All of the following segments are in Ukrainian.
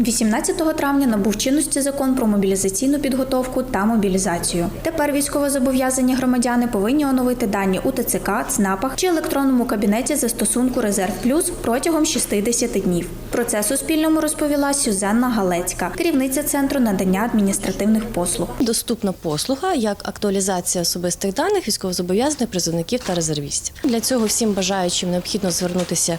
18 травня набув чинності закон про мобілізаційну підготовку та мобілізацію. Тепер військовозобов'язані громадяни повинні оновити дані у ТЦК, ЦНАПах чи електронному кабінеті застосунку Резерв Плюс протягом 60 днів. Про це Суспільному розповіла Сюзанна Галецька, керівниця центру надання адміністративних послуг. Доступна послуга як актуалізація особистих даних військовозобов'язаних призовників та резервістів. Для цього всім бажаючим необхідно звернутися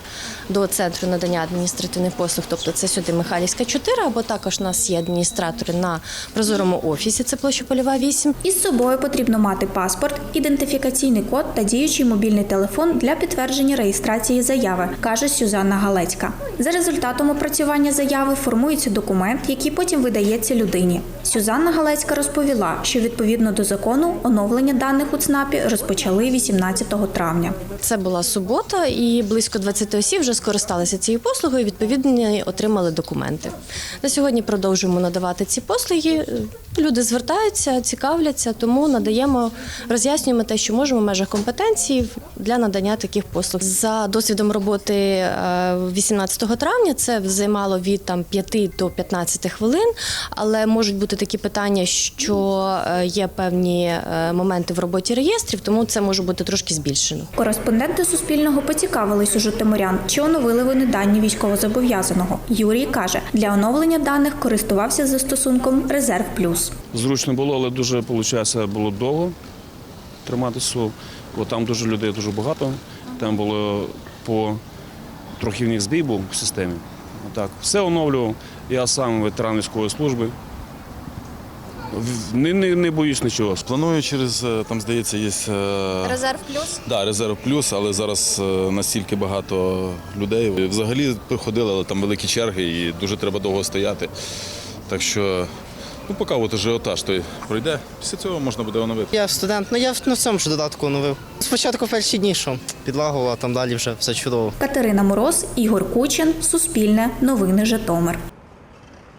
до центру надання адміністративних послуг, тобто це сюди Михайлівська 4, або також у нас є адміністратори на прозорому офісі. Це площа Польова 8. Із собою потрібно мати паспорт, ідентифікаційний код та діючий мобільний телефон для підтвердження реєстрації заяви, каже Сюзанна Галецька. За результатом опрацювання заяви формується документ, який потім видається людині. Сюзанна Галецька розповіла, що відповідно до закону оновлення даних у ЦНАПі розпочали 18 травня. Це була субота, і близько 20 осіб вже скористалися цією послугою. і, Відповідно, отримали документи. На сьогодні продовжуємо надавати ці послуги. Люди звертаються, цікавляться, тому надаємо, роз'яснюємо те, що можемо в межах компетенції для надання таких послуг. За досвідом роботи е, 18 травня це займало від там 5 до 15 хвилин, але можуть бути такі питання, що е, є певні е, моменти в роботі реєстрів, тому це може бути трошки збільшено. Кореспонденти Суспільного поцікавились у житомирян, чи оновили вони дані військовозобов'язаного. Юрій каже, для оновлення даних користувався застосунком Резерв Плюс. Зручно було, але дуже виходить, було довго тримати су, бо там дуже людей дуже багато. Там було по трохи збій був в системі. Все оновлював. Я сам ветеран військової служби. Не, не, не боюсь нічого. Планую через е, там, здається, є е, Резерв плюс. да, резерв плюс, але зараз е, настільки багато людей. Взагалі приходили, але там великі черги і дуже треба довго стояти. Так що, ну, поки от ажіотаж той пройде, після цього можна буде оновити. Я студент, ну я на цьому ж додатку оновив. Спочатку перші дні, що підлагував, а там далі вже все чудово. Катерина Мороз, Ігор Кучин, Суспільне, Новини Житомир.